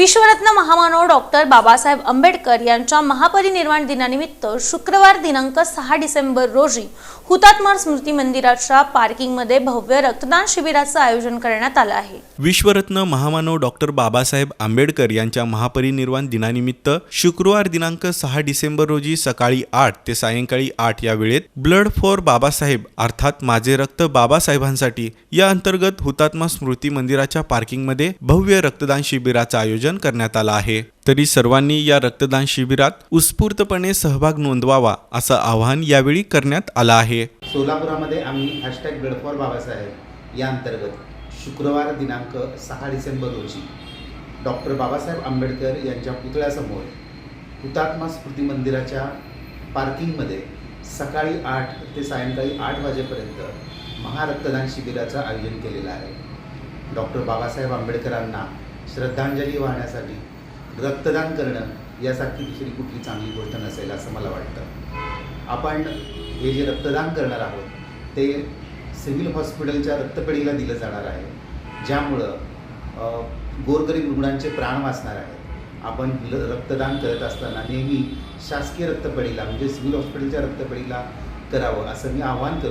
विश्वरत्न महामानव डॉक्टर बाबासाहेब आंबेडकर यांच्या महापरिनिर्वाण दिनानिमित्त शुक्रवार दिनांक सहा डिसेंबर रोजी हुतात्मा स्मृती मंदिराच्या पार्किंगमध्ये भव्य रक्तदान शिबिराचं आयोजन करण्यात आलं आहे. विश्वरत्न महामानव डॉक्टर बाबासाहेब आंबेडकर यांच्या महापरिनिर्वाण दिनानिमित्त शुक्रवार दिनांक सहा डिसेंबर रोजी सकाळी आठ ते सायंकाळी आठ या वेळेत ब्लड फॉर बाबासाहेब अर्थात माझे रक्त बाबासाहेबांसाठी या अंतर्गत हुतात्मा स्मृती मंदिराच्या पार्किंगमध्ये भव्य रक्तदान शिबिराचं आयोजन करण्यात आलं आहे. तरी सर्वांनी या रक्तदान शिबिरात उत्स्फूर्तपणे सहभाग नोंदवावा असं आवाहन यावेळी करण्यात आलं आहे. सोलापुरामध्ये आम्ही हॅशटॅग ब्लड बाबासाहेब या अंतर्गत शुक्रवार दिनांक सहा डिसेंबर रोजी डॉक्टर बाबासाहेब आंबेडकर यांच्या पुतळ्यासमोर हुतात्मा स्मृती मंदिराच्या पार्किंगमध्ये सकाळी आठ ते सायंकाळी आठ वाजेपर्यंत महारक्तदान शिबिराचं आयोजन केलेलं आहे. डॉक्टर बाबासाहेब आंबेडकरांना श्रद्धांजली वाहण्यासाठी रक्तदान करणं यासारखी दुसरी कुठली चांगली गोष्ट नसेल असं मला वाटतं. आपण हे जे रक्तदान करणार आहोत ते सिव्हिल हॉस्पिटलच्या रक्तपेढीला दिलं जाणार आहे ज्यामुळं गोरगरीब रुग्णांचे प्राण वाचणार आहेत. आपण ल- रक्तदान करत असताना नेहमी शासकीय रक्तपेढीला म्हणजे सिव्हिल हॉस्पिटलच्या रक्तपेढीला करावं असं मी आवाहन करतो.